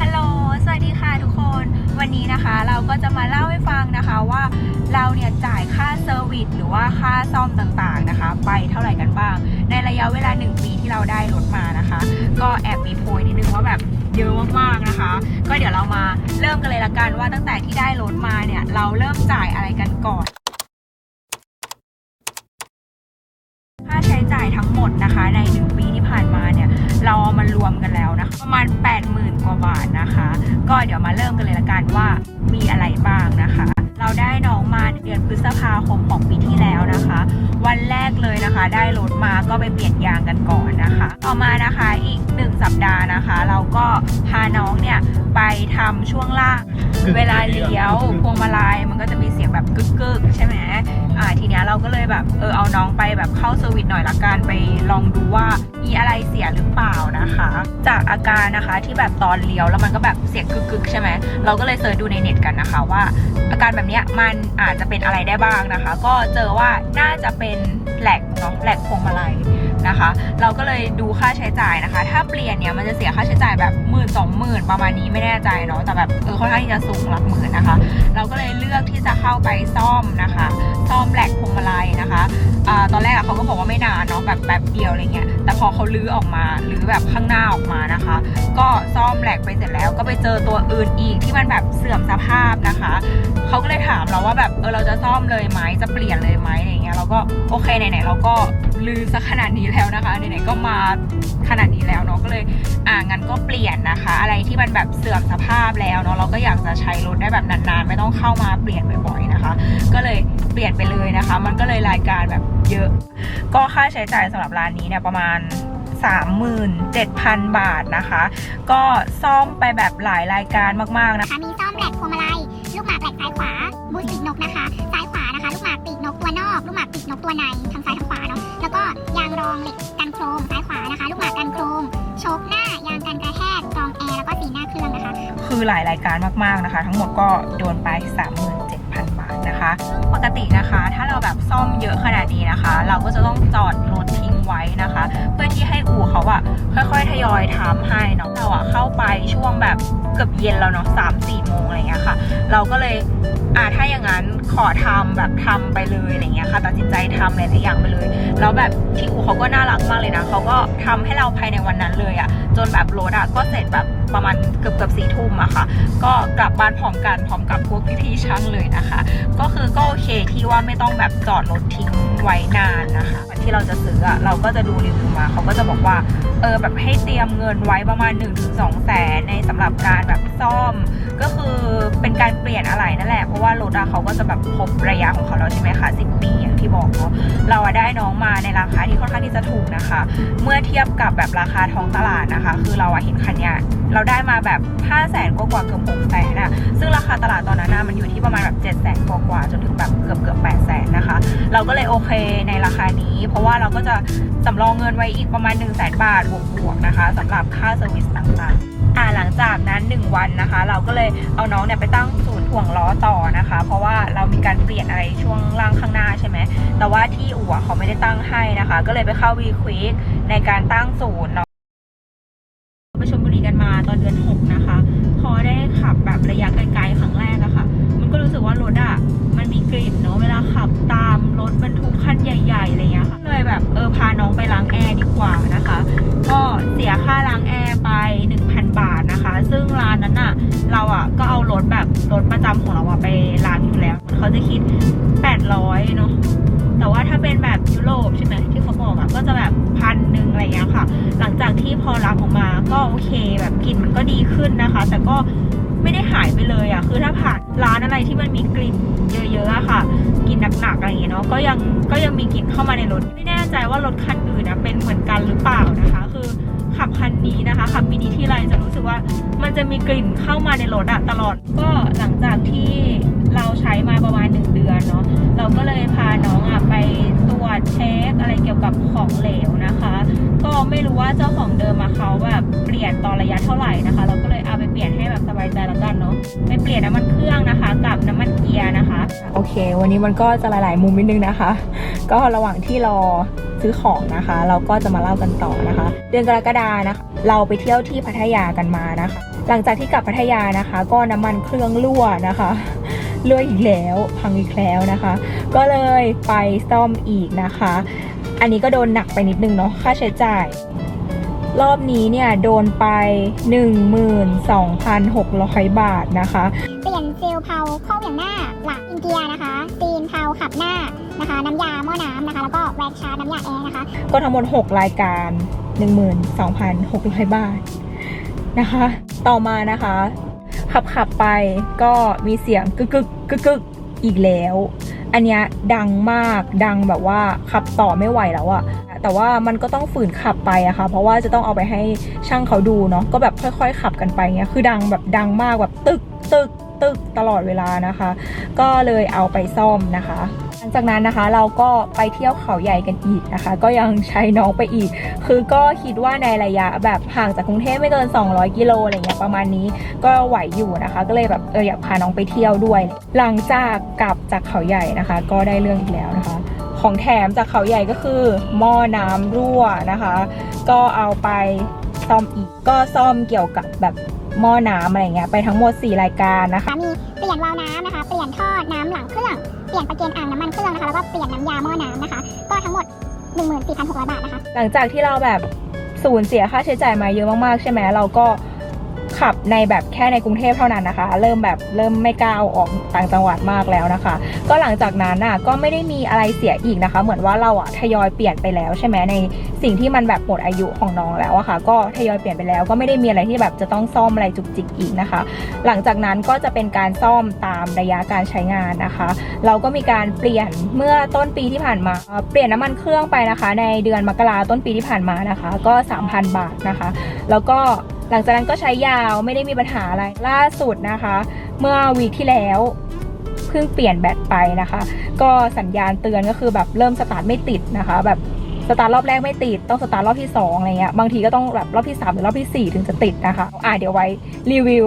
ฮัลโหลสวัสดีค่ะทุกคน วันนี้นะคะเราก็จะมาเล่าให้ฟังนะคะว่าเราเนี่ยจ่ายค่าเซอร์วิสหรือว่าค่าซ่อมต่างๆนะคะ ไปเท่าไหร่กันบ้าง ในระยะเวลา 1 ปีที่เราได้รถมานะคะ ก็แอบมีโพยนิดนึงว่าแบบเยอะมากๆนะคะ ก็เดี๋ยวเรามาเริ่มกันเลยละกันว่าตั้งแต่ที่ได้รถมาเนี่ยเราเริ่มจ่ายอะไรกันก่อน ค่า ใช้จ่ายทั้งหมดนะคะ ใน 1 ปีที่ผ่านมาเนี่ย เราเอามารวมกันแล้วนะคะ ประมาณ 80,000 กว่าบาทนะคะ ก็เดี๋ยวมาเริ่มกันเลยละกันว่ามีอะไรบ้างนะคะ เราได้น้องมาเดือนพฤษภาคมของปีที่แล้วนะคะ วันแรกเลยนะคะ ได้รถมาก็ไปเปลี่ยนยางกันก่อนนะคะ ต่อมานะคะอีก 1 สัปดาห์นะคะ เราก็พาน้องเนี่ยไปทำช่วงล่างเวลาเลี้ยวพวงมาลัยมันก็จะมีเสียงแบบกึกกึ เราก็เลยแบบเออเอาน้องไปแบบเข้าเซอร์วิสหน่อยละกันไปลองดูว่ามีอะไรเสียหรือเปล่านะคะ จากอาการนะคะที่แบบตอนเลี้ยวแล้วมันก็แบบเสียงกึกกึกๆใช่ไหมเราก็เลยเสิร์ชดูในเน็ตกันนะคะว่า อาการแบบนี้มันอาจจะเป็นอะไรได้บ้างนะคะ ก็เจอว่าน่าจะเป็นแหลกเนาะแหลกพวงมาลัยนะคะ เราก็เลยดูค่าใช้จ่ายนะคะ ถ้าเปลี่ยนเนี่ยมันจะเสียค่าใช้จ่ายแบบหมื่นสองหมื่นประมาณนี้ไม่แน่ใจเนาะแต่แบบเออค่อนข้างที่จะสูงหลักหมื่นนะคะ เราก็เลยเลือก เนาะแบบแป๊บเดียวอะไรเงี้ย แต่พอเขาลื้อออกมาหรือแบบข้างหน้าออกมานะคะ ก็ซ่อมแหลกไปเสร็จแล้ว ก็ไปเจอตัวอื่นอีกที่มันแบบเสื่อมสภาพนะคะ เขาก็เลยถามเราว่าแบบเออเราจะซ่อมเลยไหมจะเปลี่ยนเลยไหมอะไรเงี้ยเราก็โอเคไหนๆเราก็ลื้อซะขนาดนี้แล้วนะคะไหนๆก็มาขนาดนี้แล้วเนาะก็เลยอ่างั้นก็เปลี่ยนนะคะ อะไรที่มันแบบเสื่อมสภาพแล้วเนาะเราก็อยากจะใช้รถได้แบบนานๆ ไม่ต้องเข้ามาเปลี่ยนบ่อยๆนะคะ ก็เลยเปลี่ยนไปเลยนะคะ มันก็เลยรายการแบบเยอะ ก็ค่าใช้จ่ายสำหรับร้านนี้เนี่ยประมาณ 37,000 บาทนะคะ ก็ซ่อมไปแบบหลายรายการมากๆนะนะคะ มีซ่อมแหลกพวงมาลัย ลูกหมากแหลกซ้ายขวา บูสต์ปีกนกนะคะ ซ้ายขวานะคะ ลูกหมากปีกนกตัวนอก ลูกหมากปีกนกตัวใน ทางซ้ายทางขวาเนาะ แล้วก็ยางรองเหล็กกันโครมซ้ายขวานะคะ ลูกหมากกันโครมโชคหน้ายางกันกระแทกรองแอร์แล้วก็สีหน้าเครื่องนะคะ คือหลายรายการมากๆนะคะ ทั้งหมดก็โดนไป 37,000 บาทนะคะซึ่งปกตินะคะ ถ้าเราแบบซ่อมเยอะขนาดนี้นะคะ เราก็จะต้องจอดรถทิ้ง ไว้นะคะ เพื่อที่ให้อู่เขาอะค่อยๆทยอยทำให้เนาะเราอะเข้าไปช่วงแบบเกือบเย็นแล้วเนาะสามสี่โมงอะไรเงี้ยค่ะ เราก็เลยอ่าถ้าอย่างนั้นขอทำแบบทำไปเลยอะไรเงี้ยค่ะ ตัดสินใจทำหลายๆอย่างไปเลย แล้วแบบที่อูเขาก็น่ารักมากเลยนะเขาก็ทำให้เราภายในวันนั้นเลยอะจนแบบรถอะก็เสร็จแบบประมาณเกือบเกือบสี่ทุ่มอะค่ะ ก็กลับบ้านพร้อมกันพร้อมกับพวกพี่ๆช่างเลยนะคะ ก็คือก็โอเคที่ว่าไม่ต้องแบบจอดรถทิ้งไว้นานนะคะที่เราจะซื้ออะเราก็จะดูรีวิวมาเขาก็จะบอกว่าเออแบบให้เตรียมเงินไว้ประมาณ1-2แสนในสำหรับการาเขาก็จะแบบครบระยะของเขาแล้วใช่ไหมคะ10ปีอย่างที่บอกเนาะเราได้น้องมาในราคาที่ค่อนข้างที่จะถูกนะคะ เมื่อเทียบกับแบบราคาท้องตลาดนะคะ คือเราเห็นคันเนี้ยเราได้มาแบบ5 0 0แสนกว่าๆเกือบ6แสนอะซึ่งราคาตลาดตอนนั้นนะมันอยู่ที่ประมาณแบบ7 0 0แสนกว่าๆจนถึงแบบเกือบเกือบ8แสนนะคะ เราก็เลยโอเคในราคานี้ เพราะว่าเราก็จะสำรองเงินไว้อีกประมาณ1 0 0 0 0แสนบาทบวกๆนะคะสำหรับค่าเซอร์วิสต่างๆ 1 วันนะคะ เราก็เลยเอาน้องเนี่ยไปตั้งศูนย์ถ่วงล้อต่อนะคะ เพราะว่าเรามีการเปลี่ยนอะไรช่วงล่างข้างหน้าใช่ไหมแต่ว่าที่อู่เขาไม่ได้ตั้งให้นะคะ ก็เลยไปเข้าวีควิกในการตั้งศูนย์เนาะไปชลบุรีกันมาตอนเดือน 6 นะคะ พอได้ขับแบบระยะไกลๆครั้งแรกอะค่ะ มันก็รู้สึกว่ารถอะมันมีกลิ่นเนาะเวลาขับตามรถบรรทุกคันใหญ่ๆอะไรเงี้ยค่ะเลยแบบเออพาน้องไปล้างแอร์ดีกว่านะคะ ก็เสียค่าล้างแอร์ำของเราอะไปล้างอยู่แล้ว เขาจะคิด 800 เนาะแต่ว่าถ้าเป็นแบบยุโรปใช่ไหมที่เขาบอกอะก็จะแบบพันหนึ่งอะไรเงี้ยค่ะ หลังจากที่พอล้างออกมาก็โอเค แบบกลิ่นมันก็ดีขึ้นนะคะ แต่ก็ไม่ได้หายไปเลยอะคือถ้าผ่านร้านอะไรที่มันมีกลิ่นเยอะๆอะค่ะกลิ่นหนักๆอะไรอย่างเงี้ยเนาะก็ยังก็ยังมีกลิ่นเข้ามาในรถไม่แน่ใจว่ารถคันอื่นนะเป็นเหมือนกันหรือเปล่านะคะ คือ นี้นะคะขับมินิที่ไรจะรู้สึกว่ามันจะมีกลิ่นเข้ามาในรถอะตลอด ก็หลังจากที่เราใช้มาประมาณหนึ่งเดือนเนาะเราก็เลยพาน้องอะไปตรวจเช็คอะไรเกี่ยวกับของเหลวนะคะ ก็ไม่รู้ว่าเจ้าของเดิมอะเขาแบบเปลี่ยนตอนระยะเท่าไหร่นะคะ เราก็เลยเอาไปเปลี่ยนให้แบบสบายใจแล้วกันเนาะไปเปลี่ยนน้ำมันเครื่องนะคะ กับน้ำมันเกียร์นะคะ โอเค วันนี้มันก็จะหลาย ๆ มุมนิดนึงนะคะ ก็ระหว่างที่รอ ซื้อของนะคะ เราก็จะมาเล่ากันต่อนะคะ เดือนกรกฎานะคะ เราไปเที่ยวที่พัทยากันมานะคะ หลังจากที่กลับพัทยานะคะ ก็น้ำมันเครื่องรั่วนะคะรั่วอีกแล้วพังอีกแล้วนะคะ ก็เลยไปซ่อมอีกนะคะ อันนี้ก็โดนหนักไปนิดนึงเนาะค่าใช้จ่าย รอบนี้เนี่ยโดนไป 12,600 บาทนะคะ เปลี่ยนเซลล์เพาข้อเหวี่ยงหน้าหลักอินเกียร์นะคะซีนเพาขับหน้านะคะน้ำยาหม้อน้ำนะคะ แล้วก็แวนชาร์จน้ำยาแอร์นะคะ ก็ทั้งหมด 6 รายการ 12,600 บาทนะคะ ต่อมานะคะ ขับขับไปก็มีเสียงกึกกึกกึกกึกอีกแล้ว อันเนี้ยดังมากดังแบบว่าขับต่อไม่ไหวแล้วอะ แต่ว่ามันก็ต้องฝืนขับไปอะค่ะ เพราะว่าจะต้องเอาไปให้ช่างเขาดูเนาะก็แบบค่อย ๆ ขับกันไปเงี้ยคือดังแบบดังมากแบบตึกตึกตึกตลอดเวลานะคะ ก็เลยเอาไปซ่อมนะคะหลังจากนั้นนะคะเราก็ไปเที่ยวเขาใหญ่กันอีกนะคะ ก็ยังใช้น้องไปอีก คือก็คิดว่าในระยะแบบห่างจากกรุงเทพไม่เกิน 200 กิโลอะไรเงี้ยประมาณนี้ก็ไหวอยู่นะคะ ก็เลยแบบเอออยากพาน้องไปเที่ยวด้วย หลังจากกลับจากเขาใหญ่นะคะ ก็ได้เรื่องอีกแล้วนะคะ ของแถมจากเขาใหญ่ก็คือหม้อน้ำรั่วนะคะ ก็เอาไปซ่อมอีกก็ซ่อมเกี่ยวกับแบบหม้อน้ำอะไรเงี้ยไปทั้งหมด 4 รายการนะคะมีเปลี่ยนวาล์วน้ำนะคะเปลี่ยนท่อน้ำหลังเครื่องเปลี่ยนประเกนอ่างน้ำมันเครื่องนะคะแล้วก็เปลี่ยนน้ำยาหม้อน้ำนะคะ ก็ทั้งหมด 14,600 บาทนะคะ หลังจากที่เราแบบสูญเสียค่าใช้จ่ายมาเยอะมากๆใช่ไหมเราก็ ขับในแบบแค่ในกรุงเทพเท่านั้นนะคะ เริ่มแบบเริ่มไม่กล้าออกต่างจังหวัดมากแล้วนะคะ ก็หลังจากนั้นน่ะก็ไม่ได้มีอะไรเสียอีกนะคะ เหมือนว่าเราอะทยอยเปลี่ยนไปแล้วใช่ไหมในสิ่งที่มันแบบหมดอายุของน้องแล้วอะค่ะ ก็ทยอยเปลี่ยนไปแล้ว ก็ไม่ได้มีอะไรที่แบบจะต้องซ่อมอะไรจุกจิกอีกนะคะ หลังจากนั้นก็จะเป็นการซ่อมตามระยะการใช้งานนะคะ เราก็มีการเปลี่ยนเมื่อต้นปีที่ผ่านมาเอ่อเปลี่ยนน้ำมันเครื่องไปนะคะ ในเดือนมกราต้นปีที่ผ่านมานะคะ ก็ 3,000 บาทนะคะ แล้วก็ หลังจากนั้นก็ใช้ยาวไม่ได้มีปัญหาอะไรล่าสุดนะคะ เมื่อวีคที่แล้วเพิ่งเปลี่ยนแบตไปนะคะ ก็สัญญาณเตือนก็คือแบบเริ่มสตาร์ทไม่ติดนะคะ แบบสตาร์ทรอบแรกไม่ติดต้องสตาร์ทรอบที่สองอะไรเงี้ยบางทีก็ต้องแบบรอบที่สามหรือรอบที่สี่ถึงจะติดนะคะอ่าเดี๋ยวไว้รีวิว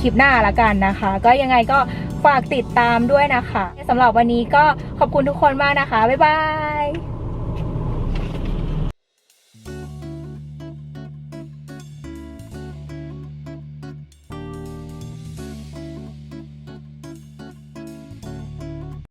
คลิปหน้าละกันนะคะ ก็ยังไงก็ฝากติดตามด้วยนะคะสำหรับวันนี้ก็ขอบคุณทุกคนมากนะคะ บ๊ายบาย